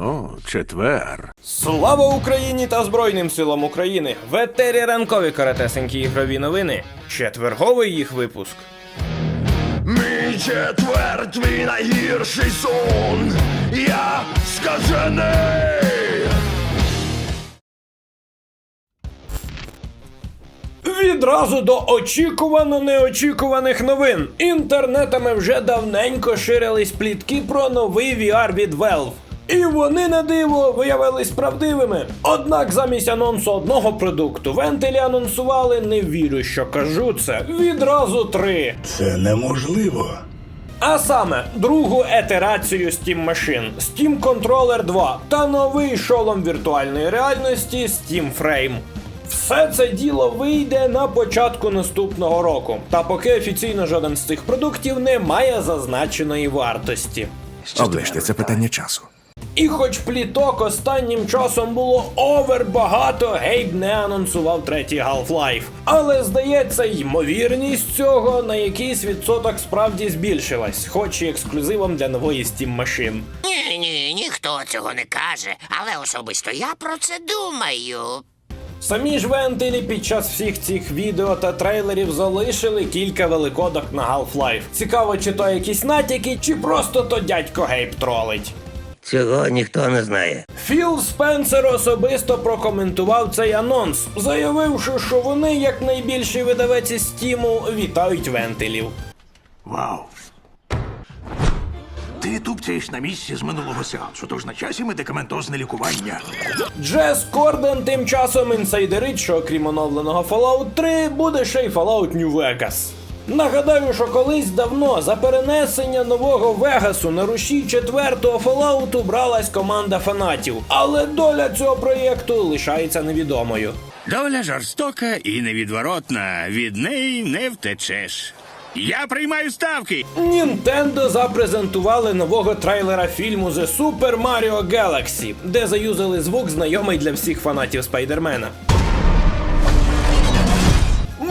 О, четвер. Слава Україні та Збройним силам України! В етері ранкові каратесенькі ігрові новини. Четверговий їх випуск. Мій четвер, твій найгірший сон. Я скажений. Відразу до очікувано неочікуваних новин. Інтернетами вже давненько ширились плітки про новий VR від Valve. І вони на диво виявились правдивими. Однак замість анонсу одного продукту вентилі анонсували, не вірю, що кажу це, відразу три. Це неможливо. А саме другу етерацію Steam машин, Steam Controller 2 та новий шолом віртуальної реальності Steam Frame. Все це діло вийде на початку наступного року, та поки офіційно жоден з цих продуктів не має зазначеної вартості. Оближте, це питання часу. І хоч пліток останнім часом було овер багато, Гейб не анонсував третій Half-Life. Але здається, ймовірність цього на якийсь відсоток справді збільшилась, хоч і ексклюзивом для нової Steam машин. Ні, ні, ніхто цього не каже, але особисто я про це думаю. Самі ж вентилі під час всіх цих відео та трейлерів залишили кілька великодок на Half-Life. Цікаво, чи то якісь натяки, чи просто то дядько Гейб тролить. Цього ніхто не знає. Філ Спенсер особисто прокоментував цей анонс, заявивши, що вони, як найбільший видавець із Стіму, вітають вентилів. Вау. Ти тупцяєш на місці з минулого сеансу, тож на часі медикаментозне лікування. Джес Корден тим часом інсайдерить, що окрім оновленого Fallout 3 буде ще й Fallout New Vegas. Нагадаю, що колись давно за перенесення нового Вегасу на рушій четвертого Fallout бралась команда фанатів, але доля цього проєкту лишається невідомою. Доля жорстока і невідворотна. Від неї не втечеш. Я приймаю ставки. Нінтендо запрезентували нового трейлера фільму The Super Mario Galaxy, де заюзали звук знайомий для всіх фанатів Спайдермена.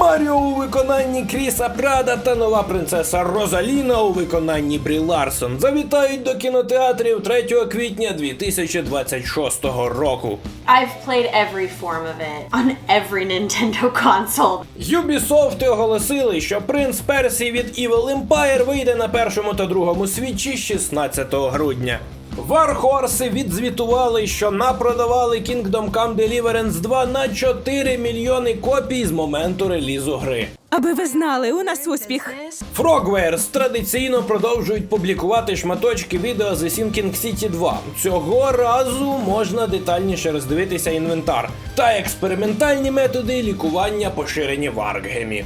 Маріо у виконанні Кріса Прада та нова принцеса Розаліна у виконанні Брі Ларсон завітають до кінотеатрів 3 квітня 2026 року. I've played every form of it on every Nintendo console. Ubisoft оголосили, що принц Персії від Evil Empire вийде на першому та другому свічі 16 грудня. Warhorse відзвітували, що напродавали Kingdom Come Deliverance 2 на 4 мільйони копій з моменту релізу гри. Аби ви знали, у нас успіх. Frogwares традиційно продовжують публікувати шматочки відео з Sinking City 2. Цього разу можна детальніше роздивитися інвентар та експериментальні методи лікування поширені в Аркгемі.